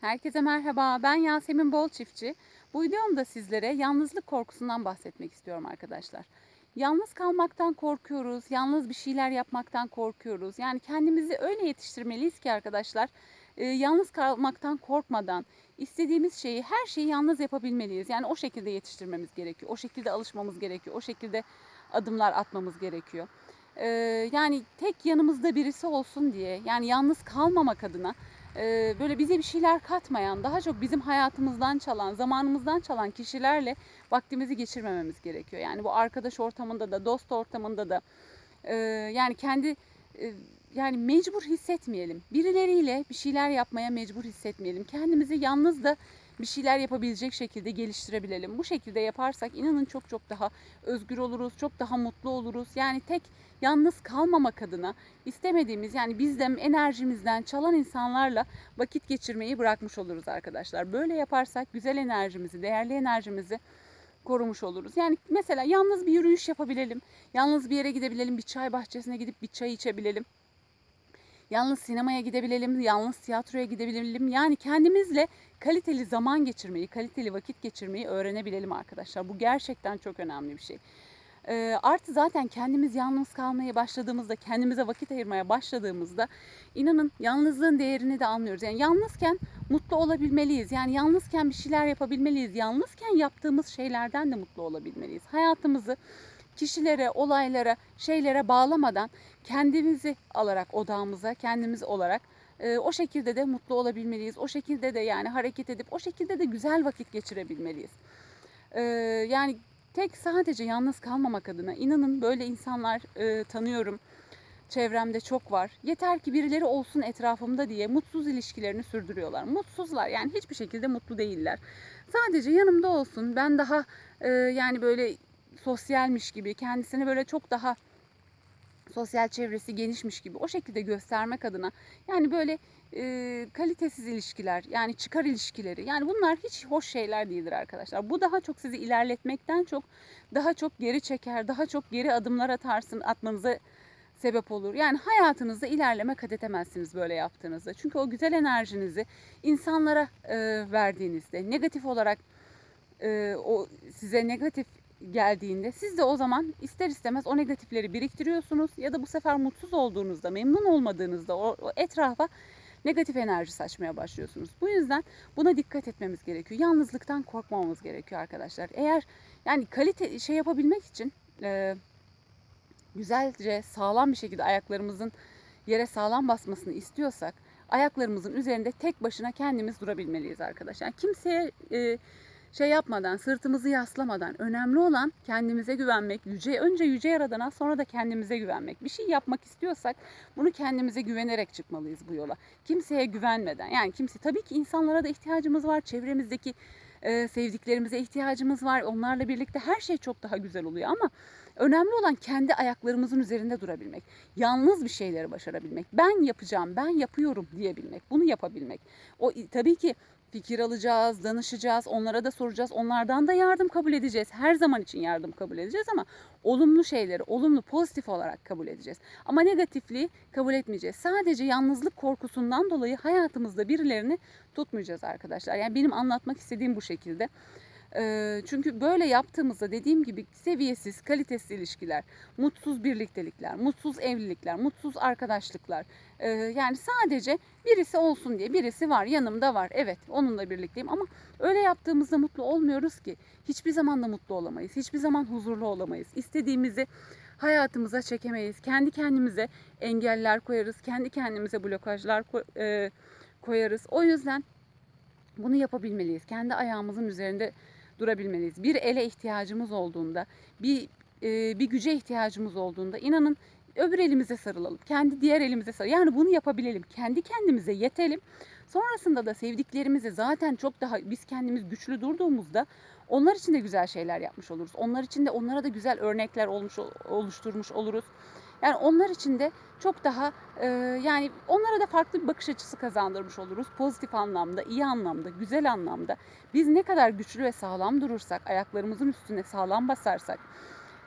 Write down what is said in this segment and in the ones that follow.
Herkese merhaba. Ben Yasemin Bol Çiftçi. Bu videomda sizlere yalnızlık korkusundan bahsetmek istiyorum arkadaşlar. Yalnız kalmaktan korkuyoruz, yalnız bir şeyler yapmaktan korkuyoruz. Yani kendimizi öyle yetiştirmeliyiz ki arkadaşlar, e, yalnız kalmaktan korkmadan istediğimiz şeyi, her şeyi yalnız yapabilmeliyiz. Yani o şekilde yetiştirmemiz gerekiyor, o şekilde alışmamız gerekiyor, o şekilde adımlar atmamız gerekiyor. E, yani tek yanımızda birisi olsun diye, yani yalnız kalmamak adına böyle bize bir şeyler katmayan, daha çok bizim hayatımızdan çalan, zamanımızdan çalan kişilerle vaktimizi geçirmememiz gerekiyor. Yani bu arkadaş ortamında da, dost ortamında da yani kendi yani mecbur hissetmeyelim. Birileriyle bir şeyler yapmaya mecbur hissetmeyelim. Kendimizi yalnız da bir şeyler yapabilecek şekilde geliştirebilelim. Bu şekilde yaparsak inanın çok çok daha özgür oluruz, çok daha mutlu oluruz. Yani tek yalnız kalmamak adına istemediğimiz yani bizden enerjimizden çalan insanlarla vakit geçirmeyi bırakmış oluruz arkadaşlar. Böyle yaparsak güzel enerjimizi, değerli enerjimizi korumuş oluruz. Yani mesela yalnız bir yürüyüş yapabilelim. Yalnız bir yere gidebilelim, bir çay bahçesine gidip bir çay içebilelim. Yalnız sinemaya gidebilelim, yalnız tiyatroya gidebilelim. Yani kendimizle kaliteli zaman geçirmeyi, kaliteli vakit geçirmeyi öğrenebilelim arkadaşlar. Bu gerçekten çok önemli bir şey. E, artı zaten kendimiz yalnız kalmaya başladığımızda, kendimize vakit ayırmaya başladığımızda inanın yalnızlığın değerini de anlıyoruz. Yani yalnızken mutlu olabilmeliyiz. Yani yalnızken bir şeyler yapabilmeliyiz. Yalnızken yaptığımız şeylerden de mutlu olabilmeliyiz. Hayatımızı kişilere, olaylara, şeylere bağlamadan kendimizi alarak odağımıza, kendimiz olarak e, o şekilde de mutlu olabilmeliyiz. O şekilde de yani hareket edip o şekilde de güzel vakit geçirebilmeliyiz. E, yani tek sadece yalnız kalmamak adına inanın böyle insanlar e, tanıyorum. Çevremde çok var. Yeter ki birileri olsun etrafımda diye mutsuz ilişkilerini sürdürüyorlar. Mutsuzlar yani hiçbir şekilde mutlu değiller. Sadece yanımda olsun. Ben daha e, yani böyle sosyalmiş gibi kendisini böyle çok daha sosyal çevresi genişmiş gibi o şekilde göstermek adına yani böyle e, kalitesiz ilişkiler yani çıkar ilişkileri yani bunlar hiç hoş şeyler değildir arkadaşlar. Bu daha çok sizi ilerletmekten çok daha çok geri çeker, daha çok geri adımlar atarsın atmanıza sebep olur. Yani hayatınızda ilerleme kat edemezsiniz böyle yaptığınızda. Çünkü o güzel enerjinizi insanlara e, verdiğinizde negatif olarak e, o size negatif geldiğinde siz de o zaman ister istemez o negatifleri biriktiriyorsunuz ya da bu sefer mutsuz olduğunuzda, memnun olmadığınızda o, o etrafa negatif enerji saçmaya başlıyorsunuz. Bu yüzden buna dikkat etmemiz gerekiyor. Yalnızlıktan korkmamamız gerekiyor arkadaşlar. Eğer yani kalite şey yapabilmek için e, güzelce sağlam bir şekilde ayaklarımızın yere sağlam basmasını istiyorsak ayaklarımızın üzerinde tek başına kendimiz durabilmeliyiz arkadaşlar. Yani kimseye e, şey yapmadan, sırtımızı yaslamadan önemli olan kendimize güvenmek. Yüce önce yüce yaradana sonra da kendimize güvenmek. Bir şey yapmak istiyorsak bunu kendimize güvenerek çıkmalıyız bu yola. Kimseye güvenmeden. Yani kimse tabii ki insanlara da ihtiyacımız var. Çevremizdeki e, sevdiklerimize ihtiyacımız var. Onlarla birlikte her şey çok daha güzel oluyor ama önemli olan kendi ayaklarımızın üzerinde durabilmek. Yalnız bir şeyleri başarabilmek. Ben yapacağım, ben yapıyorum diyebilmek. Bunu yapabilmek. O tabii ki fikir alacağız, danışacağız, onlara da soracağız. Onlardan da yardım kabul edeceğiz. Her zaman için yardım kabul edeceğiz ama olumlu şeyleri, olumlu, pozitif olarak kabul edeceğiz. Ama negatifliği kabul etmeyeceğiz. Sadece yalnızlık korkusundan dolayı hayatımızda birilerini tutmayacağız arkadaşlar. Yani benim anlatmak istediğim bu şekilde. Çünkü böyle yaptığımızda dediğim gibi seviyesiz, kalitesiz ilişkiler, mutsuz birliktelikler, mutsuz evlilikler, mutsuz arkadaşlıklar. Yani sadece birisi olsun diye birisi var, yanımda var. Evet, onunla birlikteyim ama öyle yaptığımızda mutlu olmuyoruz ki. Hiçbir zaman da mutlu olamayız. Hiçbir zaman huzurlu olamayız. İstediğimizi hayatımıza çekemeyiz. Kendi kendimize engeller koyarız. Kendi kendimize blokajlar koyarız. O yüzden bunu yapabilmeliyiz. Kendi ayağımızın üzerinde durabilmeliyiz. Bir ele ihtiyacımız olduğunda, bir e, bir güce ihtiyacımız olduğunda inanın öbür elimize sarılalım. Kendi diğer elimize sarılalım. Yani bunu yapabilelim. Kendi kendimize yetelim. Sonrasında da sevdiklerimizi zaten çok daha biz kendimiz güçlü durduğumuzda onlar için de güzel şeyler yapmış oluruz. Onlar için de onlara da güzel örnekler olmuş oluşturmuş oluruz. Yani onlar için de çok daha e, yani onlara da farklı bir bakış açısı kazandırmış oluruz. Pozitif anlamda, iyi anlamda, güzel anlamda. Biz ne kadar güçlü ve sağlam durursak, ayaklarımızın üstüne sağlam basarsak,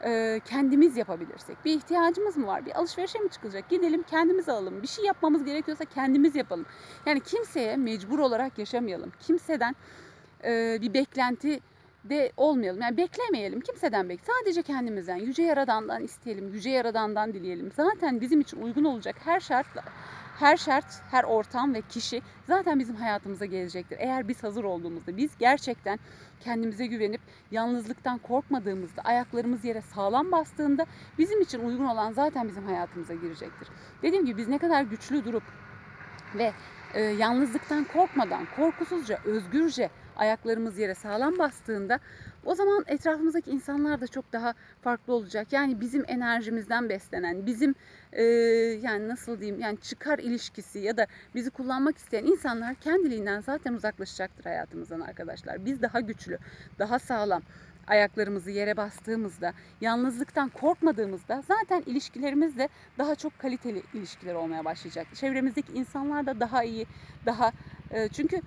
e, kendimiz yapabilirsek. Bir ihtiyacımız mı var? Bir alışverişe mi çıkılacak? Gidelim kendimiz alalım. Bir şey yapmamız gerekiyorsa kendimiz yapalım. Yani kimseye mecbur olarak yaşamayalım. Kimseden e, bir beklenti de olmayalım. Yani beklemeyelim. Kimseden bek. Sadece kendimizden, yüce yaradandan isteyelim. Yüce yaradandan dileyelim. Zaten bizim için uygun olacak her şartla her şart, her ortam ve kişi zaten bizim hayatımıza gelecektir. Eğer biz hazır olduğumuzda, biz gerçekten kendimize güvenip yalnızlıktan korkmadığımızda, ayaklarımız yere sağlam bastığında bizim için uygun olan zaten bizim hayatımıza girecektir. Dediğim gibi biz ne kadar güçlü durup ve e, yalnızlıktan korkmadan, korkusuzca, özgürce ayaklarımız yere sağlam bastığında o zaman etrafımızdaki insanlar da çok daha farklı olacak. Yani bizim enerjimizden beslenen, bizim e, yani nasıl diyeyim yani çıkar ilişkisi ya da bizi kullanmak isteyen insanlar kendiliğinden zaten uzaklaşacaktır hayatımızdan arkadaşlar. Biz daha güçlü, daha sağlam ayaklarımızı yere bastığımızda, yalnızlıktan korkmadığımızda zaten ilişkilerimiz de daha çok kaliteli ilişkiler olmaya başlayacak. Çevremizdeki insanlar da daha iyi, daha e, çünkü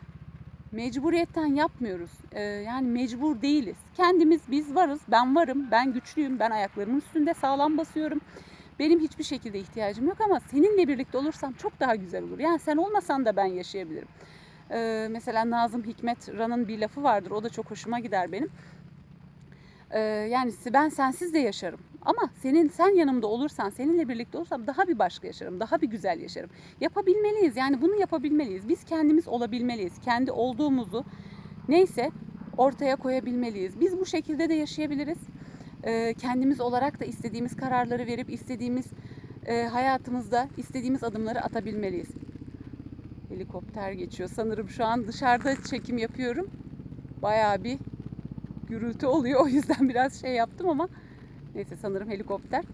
mecburiyetten yapmıyoruz. Ee, yani mecbur değiliz. Kendimiz biz varız. Ben varım. Ben güçlüyüm. Ben ayaklarımın üstünde sağlam basıyorum. Benim hiçbir şekilde ihtiyacım yok ama seninle birlikte olursam çok daha güzel olur. Yani sen olmasan da ben yaşayabilirim. Ee, mesela Nazım Hikmet Ran'ın bir lafı vardır. O da çok hoşuma gider benim. Ee, yani ben sensiz de yaşarım. Ama senin sen yanımda olursan, seninle birlikte olursam daha bir başka yaşarım, daha bir güzel yaşarım. Yapabilmeliyiz. Yani bunu yapabilmeliyiz. Biz kendimiz olabilmeliyiz. Kendi olduğumuzu neyse ortaya koyabilmeliyiz. Biz bu şekilde de yaşayabiliriz. Ee, kendimiz olarak da istediğimiz kararları verip istediğimiz e, hayatımızda istediğimiz adımları atabilmeliyiz. Helikopter geçiyor. Sanırım şu an dışarıda çekim yapıyorum. Bayağı bir gürültü oluyor. O yüzden biraz şey yaptım ama neyse sanırım helikopter.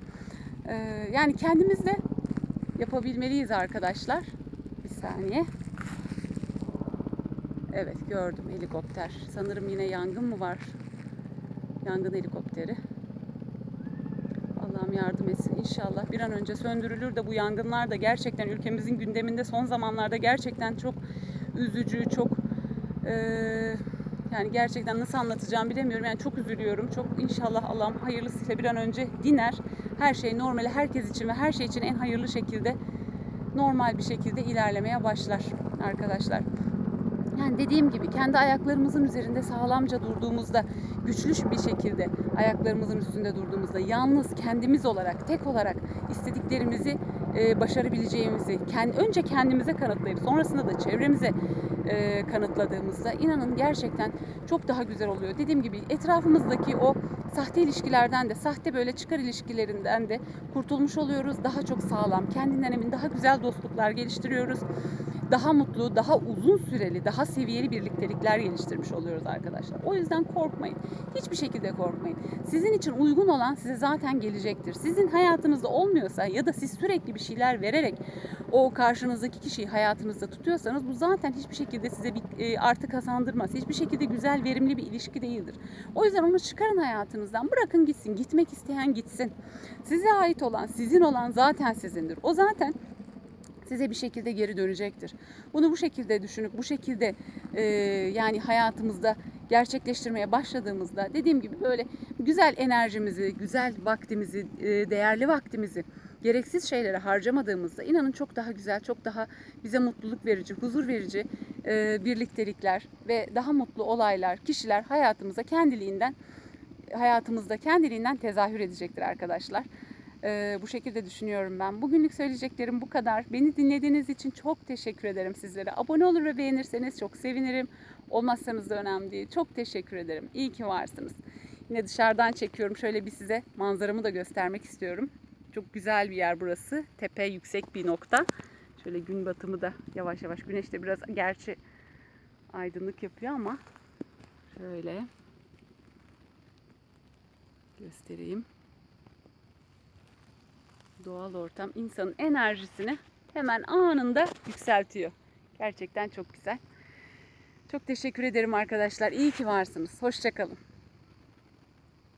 Ee, yani kendimiz de yapabilmeliyiz arkadaşlar. Bir saniye. Evet gördüm helikopter. Sanırım yine yangın mı var? Yangın helikopteri. Allah'ım yardım etsin inşallah. Bir an önce söndürülür de bu yangınlar da gerçekten ülkemizin gündeminde son zamanlarda gerçekten çok üzücü, çok eee yani gerçekten nasıl anlatacağım bilemiyorum. Yani çok üzülüyorum. Çok inşallah Allah'ım hayırlısıyla bir an önce diner. Her şey normali herkes için ve her şey için en hayırlı şekilde normal bir şekilde ilerlemeye başlar arkadaşlar. Yani dediğim gibi kendi ayaklarımızın üzerinde sağlamca durduğumuzda, güçlü bir şekilde ayaklarımızın üstünde durduğumuzda, yalnız kendimiz olarak, tek olarak istediklerimizi e, başarabileceğimizi, kendi, önce kendimize kanıtlayıp sonrasında da çevremize e, kanıtladığımızda inanın gerçekten çok daha güzel oluyor. Dediğim gibi etrafımızdaki o sahte ilişkilerden de, sahte böyle çıkar ilişkilerinden de kurtulmuş oluyoruz. Daha çok sağlam, kendinden emin, daha güzel dostluklar geliştiriyoruz. Daha mutlu, daha uzun süreli, daha seviyeli birliktelikler geliştirmiş oluyoruz arkadaşlar. O yüzden korkmayın. Hiçbir şekilde korkmayın. Sizin için uygun olan size zaten gelecektir. Sizin hayatınızda olmuyorsa ya da siz sürekli bir şeyler vererek o karşınızdaki kişiyi hayatınızda tutuyorsanız bu zaten hiçbir şekilde size bir e, artı kazandırmaz. Hiçbir şekilde güzel, verimli bir ilişki değildir. O yüzden onu çıkarın hayatınızdan. Bırakın gitsin. Gitmek isteyen gitsin. Size ait olan, sizin olan zaten sizindir. O zaten size bir şekilde geri dönecektir. Bunu bu şekilde düşünüp bu şekilde e, yani hayatımızda gerçekleştirmeye başladığımızda dediğim gibi böyle güzel enerjimizi, güzel vaktimizi, e, değerli vaktimizi gereksiz şeylere harcamadığımızda inanın çok daha güzel, çok daha bize mutluluk verici, huzur verici e, birliktelikler ve daha mutlu olaylar, kişiler hayatımıza kendiliğinden hayatımızda kendiliğinden tezahür edecektir arkadaşlar. Ee, bu şekilde düşünüyorum ben. Bugünlük söyleyeceklerim bu kadar. Beni dinlediğiniz için çok teşekkür ederim sizlere. Abone olur ve beğenirseniz çok sevinirim. Olmazsanız da önemli değil. Çok teşekkür ederim. İyi ki varsınız. Yine dışarıdan çekiyorum. Şöyle bir size manzaramı da göstermek istiyorum. Çok güzel bir yer burası. Tepe yüksek bir nokta. Şöyle gün batımı da yavaş yavaş. Güneş de biraz gerçi aydınlık yapıyor ama şöyle göstereyim doğal ortam insanın enerjisini hemen anında yükseltiyor. Gerçekten çok güzel. Çok teşekkür ederim arkadaşlar. İyi ki varsınız. Hoşçakalın.